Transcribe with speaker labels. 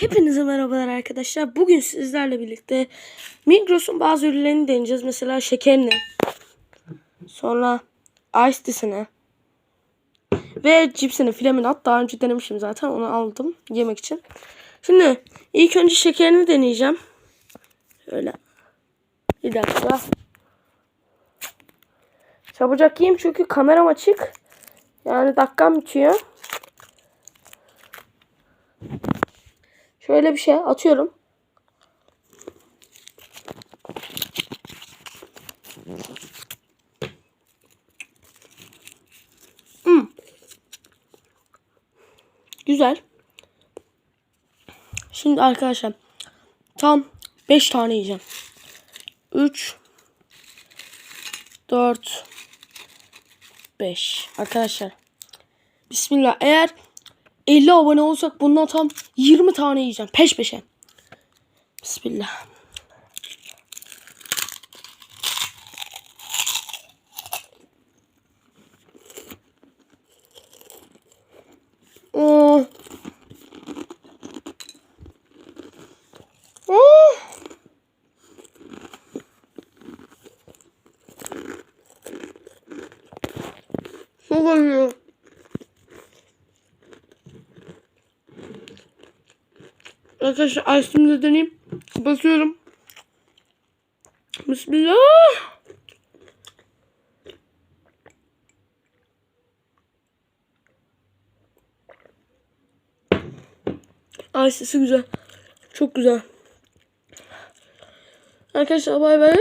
Speaker 1: Hepinize merhabalar arkadaşlar. Bugün sizlerle birlikte Migros'un bazı ürünlerini deneyeceğiz. Mesela şekerini. Sonra Ice. Ve cipsini, flaminat. Daha önce denemişim zaten. Onu aldım yemek için. Şimdi ilk önce şekerini deneyeceğim. Şöyle. Bir dakika. Çabucak yiyeyim çünkü kameram açık. Yani dakikam bitiyor. Şöyle bir şey atıyorum. Hmm. Güzel. Şimdi arkadaşlar tam 5 tane yiyeceğim. 3 4 5 Arkadaşlar Bismillah eğer 50 abone olsak bundan tam 20 tane yiyeceğim. Peş peşe. Bismillah. Oh. Oh. Çok acıyor. Arkadaşlar ice'ımı da deneyeyim. Basıyorum. Bismillah. Ice'si güzel. Çok güzel. Arkadaşlar bay bay.